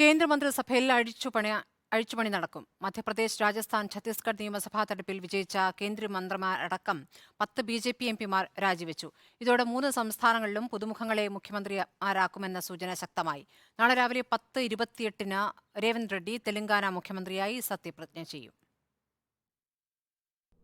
കേന്ദ്രമന്ത്രിസഭയിൽ അഴിച്ചുപണി അഴിച്ചുപണി നടക്കും. മധ്യപ്രദേശ് രാജസ്ഥാൻ ഛത്തീസ്ഗഡ് നിയമസഭാ തെരഞ്ഞെടുപ്പിൽ വിജയിച്ച കേന്ദ്രമന്ത്രിമാരടക്കം പത്ത് ബി ജെ പി എംപിമാർ രാജിവെച്ചു. ഇതോടെ മൂന്ന് സംസ്ഥാനങ്ങളിലും പുതുമുഖങ്ങളെ മുഖ്യമന്ത്രിമാരാക്കുമെന്ന സൂചന ശക്തമായി. നാളെ രാവിലെ പത്ത് ഇരുപത്തിയെട്ടിന് രേവന്ത് റെഡ്ഡി തെലങ്കാന മുഖ്യമന്ത്രിയായി സത്യപ്രതിജ്ഞ ചെയ്യും.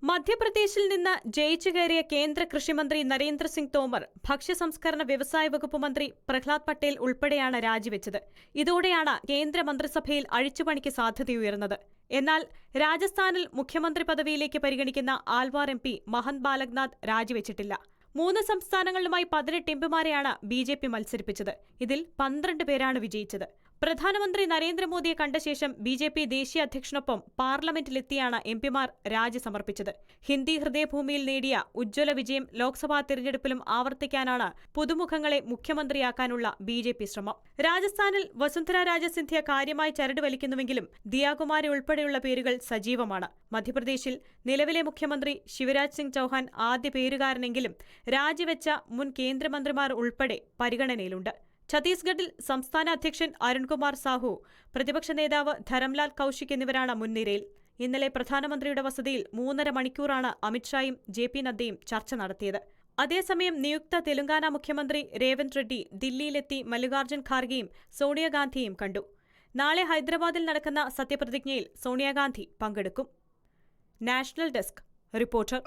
മധ്യപ്രദേശിൽ നിന്ന് ജയിച്ചു കയറിയ കേന്ദ്ര കൃഷിമന്ത്രി നരേന്ദ്രസിംഗ് തോമർ ഭക്ഷ്യ സംസ്കരണ വ്യവസായ വകുപ്പ് മന്ത്രി പ്രഹ്ലാദ് പട്ടേൽ ഉൾപ്പെടെയാണ് രാജിവെച്ചത്. ഇതോടെയാണ് കേന്ദ്ര മന്ത്രിസഭയിൽ അഴിച്ചുപണിക്ക് സാധ്യതയുയർന്നത്. എന്നാൽ രാജസ്ഥാനിൽ മുഖ്യമന്ത്രി പദവിയിലേക്ക് പരിഗണിക്കുന്ന ആൽവാർ എം പി മഹന്ത് ബാലക്നാഥ് രാജിവെച്ചിട്ടില്ല. മൂന്ന് സംസ്ഥാനങ്ങളിലുമായി പതിനെട്ട് എംപിമാരെയാണ് ബി ജെ പി മത്സരിപ്പിച്ചത്. ഇതിൽ പന്ത്രണ്ട് പേരാണ് വിജയിച്ചത്. പ്രധാനമന്ത്രി നരേന്ദ്രമോദിയെ കണ്ട ശേഷം ബി ജെ പി ദേശീയ അധ്യക്ഷനൊപ്പം പാർലമെന്റിലെത്തിയാണ് എംപിമാർ രാജി സമർപ്പിച്ചത്. ഹിന്ദി ഹൃദയഭൂമിയിൽ നേടിയ ഉജ്ജ്വല വിജയം ലോക്സഭാ തിരഞ്ഞെടുപ്പിലും ആവർത്തിക്കാനാണ് പുതുമുഖങ്ങളെ മുഖ്യമന്ത്രിയാക്കാനുള്ള ബി ജെ പി ശ്രമം. രാജസ്ഥാനിൽ വസുന്ധര രാജ സിന്ധ്യ കാര്യമായി ചരട് വലിക്കുന്നുവെങ്കിലും ദിയാകുമാരി ഉൾപ്പെടെയുള്ള പേരുകൾ സജീവമാണ്. മധ്യപ്രദേശിൽ നിലവിലെ മുഖ്യമന്ത്രി ശിവരാജ് സിംഗ് ചൌഹാൻ ആദ്യ പേരുകാരനെങ്കിലും രാജിവെച്ച മുൻ കേന്ദ്രമന്ത്രിമാർ ഉൾപ്പെടെ പരിഗണനയിലുണ്ട്. ഛത്തീസ്ഗഡിൽ സംസ്ഥാന അധ്യക്ഷൻ അരുൺകുമാർ സാഹു പ്രതിപക്ഷ നേതാവ് ധരംലാൽ കൌശിക് എന്നിവരാണ് മുൻനിരയിൽ. ഇന്നലെ പ്രധാനമന്ത്രിയുടെ വസതിയിൽ മൂന്നര മണിക്കൂറാണ് അമിത്ഷായും ജെ പി നദ്ദയും ചർച്ച നടത്തിയത്. അതേസമയം നിയുക്ത തെലങ്കാന മുഖ്യമന്ത്രി രേവന്ത് റെഡ്ഡി ദില്ലിയിലെത്തി മല്ലികാർജുൻ ഖാർഗെയും സോണിയാഗാന്ധിയും കണ്ടു. നാളെ ഹൈദരാബാദിൽ നടക്കുന്ന സത്യപ്രതിജ്ഞയിൽ സോണിയാഗാന്ധി പങ്കെടുക്കും. National desk reporter